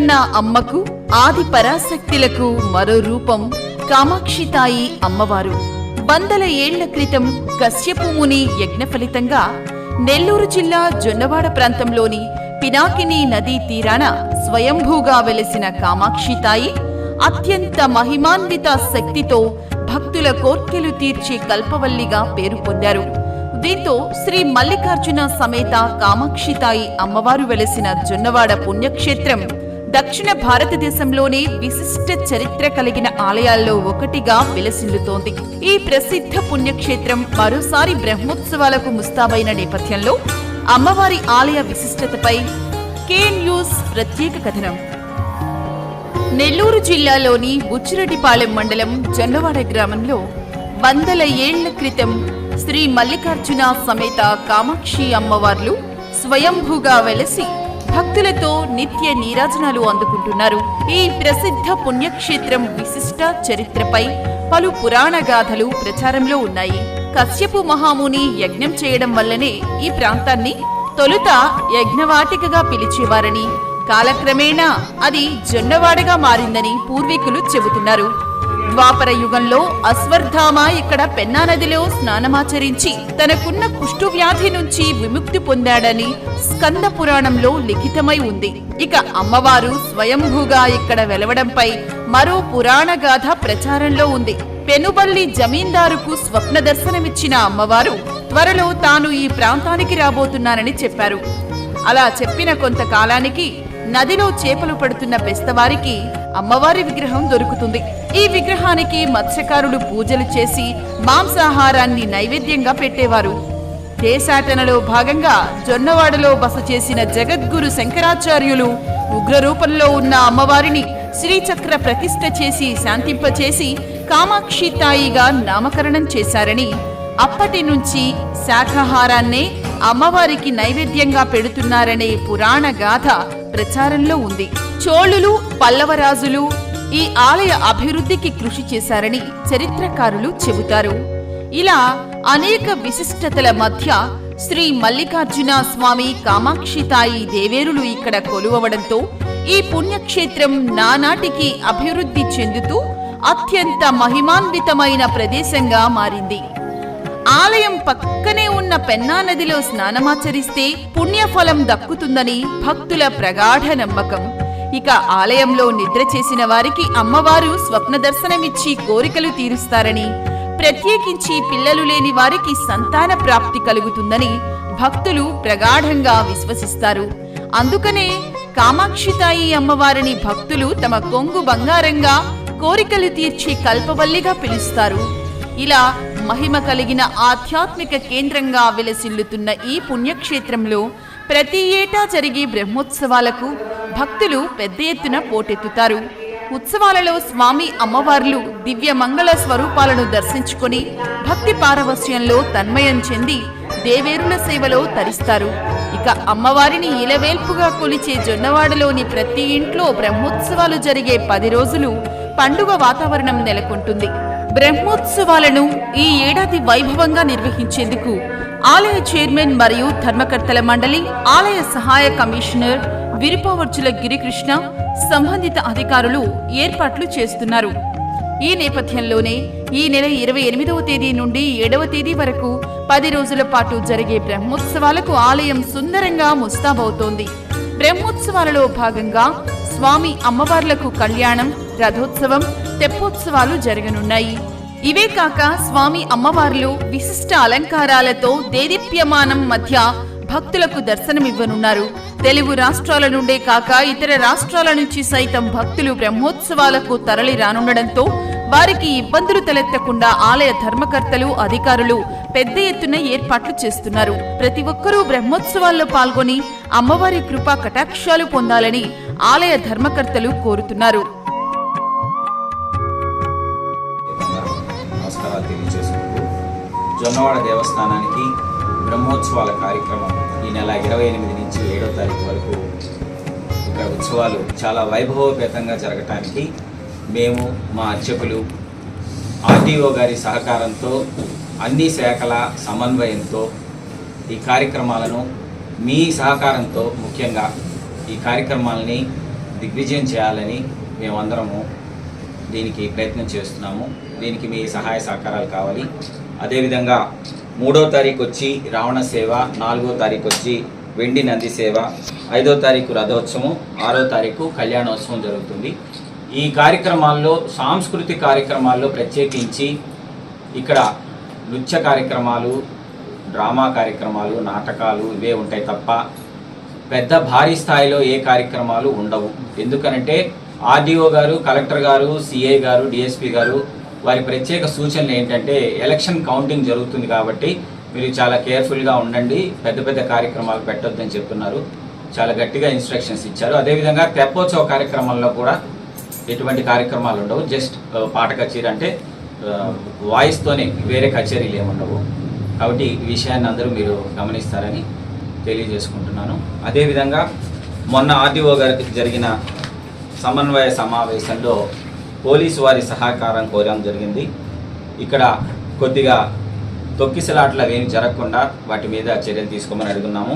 కన్న అమ్మకు ఆది పరాశక్తులకు మరో రూపం కామాక్షితాయి అమ్మవారు. వందల ఏళ్ళ క్రితం కశ్యపు ముని యజ్ఞ ఫలితంగా నెల్లూరు జిల్లా జొన్నవాడ ప్రాంతంలోని పినాకిని నదీ తీరాన స్వయంభూగా వెలసిన కామాక్షితాయి అత్యంత మహిమాన్విత శక్తితో భక్తుల కోర్కెలు తీర్చే కల్పవల్లిగా పేరు పొందారు. దీంతో శ్రీ మల్లికార్జున సమేత కామాక్షితాయి అమ్మవారు వెలసిన జొన్నవాడ పుణ్యక్షేత్రం దక్షిణ భారతదేశంలోనే విశిష్ట చరిత్ర కలిగిన ఆలయాల్లో ఒకటిగా విలసిల్లుతోంది. ఈ ప్రసిద్ధ పుణ్యక్షేత్రం మరోసారి బ్రహ్మోత్సవాలకు ముస్తాబైన నేపథ్యంలో అమ్మవారి ఆలయ విశిష్టతపై కే న్యూస్ ప్రత్యేక కథనం. నెల్లూరు జిల్లాలోని బుచ్చిరెడ్డిపాలెం మండలం జొన్నవాడ గ్రామంలో వందల ఏళ్ళ క్రితం శ్రీ మల్లికార్జున సమేత కామాక్షి అమ్మవార్లు స్వయంభూగా వెలసి భక్తులతో నిత్య నీరాజనాలు అందుకుంటున్నారు. ఈ ప్రసిద్ధ పుణ్యక్షేత్రం విశిష్ట చరిత్రపై పలు పురాణ గాథలు ప్రచారంలో ఉన్నాయి. కశ్యపు మహాముని యజ్ఞం చేయడం వల్లనే ఈ ప్రాంతాన్ని తొలుత యజ్ఞవాటికగా పిలిచేవారని. కాలక్రమేణా అది జొన్నవాడగా మారిందని పూర్వీకులు చెబుతున్నారు. ద్వాపర యుగంలో అశ్వర్ధామ ఇక్కడ పెన్నా నదిలో స్నానమాచరించి తనకున్న కుష్టు వ్యాధి నుంచి విముక్తి పొందాడని స్కంద పురాణంలో లిఖితమై ఉంది. ఇక అమ్మవారు స్వయంభూగా ఇక్కడ వెలవడంపై మరో పురాణ గాథ ప్రచారంలో ఉంది. పెనుబల్లి జమీందారుకు స్వప్న దర్శనమిచ్చిన అమ్మవారు త్వరలో తాను ఈ ప్రాంతానికి రాబోతున్నానని చెప్పారు. అలా చెప్పిన కొంతకాలానికి నదిలో చేపలు పడుతున్న బెస్తవారికి అమ్మవారి విగ్రహం దొరుకుతుంది. ఈ విగ్రహానికి మత్స్యకారులు పూజలు చేసి మాంసాహారాన్ని నైవేద్యంగా పెట్టేవారు. దేశాటనలో భాగంగా జొన్నవాడలో బస చేసిన జగద్గురు శంకరాచార్యులు ఉగ్రరూపంలో ఉన్న అమ్మవారిని శ్రీచక్ర ప్రతిష్ఠ చేసి శాంతింపచేసి కామాక్షి తాయిగా నామకరణం చేశారని అప్పటి నుంచి శాఖాహారాన్నే అమ్మవారికి నైవేద్యంగా పెడుతున్నారనే పురాణ గాథ ప్రచారంలో ఉంది. చోళులు పల్లవరాజులు ఈ ఆలయ అభివృద్ధికి కృషి చేశారని చరిత్రకారులు చెబుతారు. ఇలా అనేక విశిష్టతల మధ్య శ్రీ మల్లికార్జున స్వామి కామాక్షితాయి దేవేరులు ఇక్కడ కొలువవడంతో ఈ పుణ్యక్షేత్రం నానాటికి అభివృద్ధి చెందుతూ అత్యంత మహిమాన్వితమైన ప్రదేశంగా మారింది. ఆలయం పక్కనే ఉన్న పెన్నా నదిలో స్నానమాచరిస్తే పుణ్యఫలం దక్కుతుందని భక్తుల ప్రగాఢ నమ్మకం. ఇక ఆలయంలో నిద్ర చేసిన వారికి అమ్మవారు స్వప్న దర్శనమిచ్చి కోరికలు తీరుస్తారని ప్రత్యేకించి పిల్లలు లేని వారికి సంతాన ప్రాప్తి కలుగుతుందని భక్తులు ప్రగాఢంగా విశ్వసిస్తారు. అందుకనే కామాక్షితాయి అమ్మవారిని భక్తులు తమ కొంగు బంగారంగా కోరికలు తీర్చే కల్పవల్లిగా పిలుస్తారు. ఇలా మహిమ కలిగిన ఆధ్యాత్మిక కేంద్రంగా విలసిల్లుతున్న ఈ పుణ్యక్షేత్రంలో ప్రతి ఏటా జరిగే బ్రహ్మోత్సవాలకు భక్తులు పెద్ద ఎత్తున పోటెత్తుతారు. ఉత్సవాలలో స్వామి అమ్మవార్లు దివ్య మంగళ స్వరూపాలను దర్శించుకొని భక్తి పారవస్యంలో తన్మయం చెంది దేవేరుల సేవలో తరిస్తారు. ఇక అమ్మవారిని ఇలవేల్పుగా కొలిచే జొన్నవాడలోని ప్రతి ఇంట్లో బ్రహ్మోత్సవాలు జరిగే పది రోజులు పండుగ వాతావరణం నెలకొంటుంది. బ్రహ్మోత్సవాలను ఈ ఏడాది వైభవంగా నిర్వహించేందుకు ఆలయ చైర్మన్ మరియు ధర్మకర్తల మండలి ఆలయ సహాయ కమిషనర్ విరుపావర్చుల గిరికృష్ణ సంబంధిత అధికారులు ఏర్పాట్లు చేస్తున్నారు. ఈ నేపథ్యంలోనే ఈ నెల ఇరవై ఎనిమిదవ తేదీ నుండి ఏడవ తేదీ వరకు పది రోజుల పాటు జరిగే బ్రహ్మోత్సవాలకు ఆలయం సుందరంగా ముస్తాబవుతోంది. బ్రహ్మోత్సవాలలో భాగంగా స్వామి అమ్మవార్లకు కళ్యాణం రథోత్సవం తెప్పోత్సవాలు జరగనున్నాయి. ఇవే కాక స్వామి అమ్మవార్లు విశిష్ట అలంకారాలతో దేదీప్యమానం మధ్య భక్తులకు దర్శనమివ్వనున్నారు. తెలుగు రాష్ట్రాల నుండే కాక ఇతర రాష్ట్రాల నుంచి సైతం భక్తులు బ్రహ్మోత్సవాలకు తరలి రానుండడంతో వారికి ఇబ్బందులు తలెత్తకుండా ఆలయ ధర్మకర్తలు అధికారులు పెద్ద ఎత్తున ఏర్పాట్లు చేస్తున్నారు. ప్రతి ఒక్కరూ బ్రహ్మోత్సవాల్లో పాల్గొని అమ్మవారి కృపా కటాక్షాలు పొందాలని ఆలయ ధర్మకర్తలు కోరుతున్నారు. జొన్నవాడ దేవస్థానానికి బ్రహ్మోత్సవాల కార్యక్రమం ఈ నెల ఇరవై ఎనిమిది నుంచి ఏడో తారీఖు వరకు ఇక్కడ ఉత్సవాలు చాలా వైభవపేతంగా జరగటానికి మేము మా అర్చకులు ఆర్టీఓ గారి సహకారంతో అన్ని శాఖల సమన్వయంతో ఈ కార్యక్రమాలను మీ సహకారంతో ముఖ్యంగా ఈ కార్యక్రమాలని దిగ్విజయం చేయాలని మేమందరము దీనికి ప్రయత్నం చేస్తున్నాము. దీనికి మీ సహాయ సహకారాలు కావాలి. అదేవిధంగా మూడో తారీఖు వచ్చి రావణ సేవ నాలుగో తారీఖు వచ్చి వెండి నంది సేవ ఐదో తారీఖు రథోత్సవం ఆరో తారీఖు కళ్యాణోత్సవం జరుగుతుంది. ఈ కార్యక్రమాల్లో సాంస్కృతిక కార్యక్రమాల్లో ప్రత్యేకించి ఇక్కడ నృత్య కార్యక్రమాలు డ్రామా కార్యక్రమాలు నాటకాలు ఇవే ఉంటాయి తప్ప పెద్ద భారీ స్థాయిలో ఏ కార్యక్రమాలు ఉండవు. ఎందుకనంటే ఆర్డీఓ గారు కలెక్టర్ గారు సిఐ గారు డిఎస్పి గారు వారి ప్రత్యేక సూచనలు ఏంటంటే ఎలక్షన్ కౌంటింగ్ జరుగుతుంది కాబట్టి మీరు చాలా కేర్ఫుల్గా ఉండండి పెద్ద పెద్ద కార్యక్రమాలు పెట్టొద్దని చెప్తున్నారు. చాలా గట్టిగా ఇన్స్ట్రక్షన్స్ ఇచ్చారు. అదేవిధంగా తెప్పోత్సవ కార్యక్రమంలో కూడా ఎటువంటి కార్యక్రమాలు ఉండవు. జస్ట్ పాట కచేరీ అంటే వాయిస్తోనే వేరే కచేరీలు ఏముండవు. కాబట్టి ఈ విషయాన్ని అందరూ మీరు గమనిస్తారని తెలియజేసుకుంటున్నాను. అదేవిధంగా మొన్న ఆర్డీఓ గారికి జరిగిన సమన్వయ సమావేశంలో పోలీసు వారి సహకారం కోరడం జరిగింది. ఇక్కడ కొద్దిగా తొక్కిసలాట్లు అవేమి జరగకుండా వాటి మీద చర్యలు తీసుకోమని అడుగున్నాము.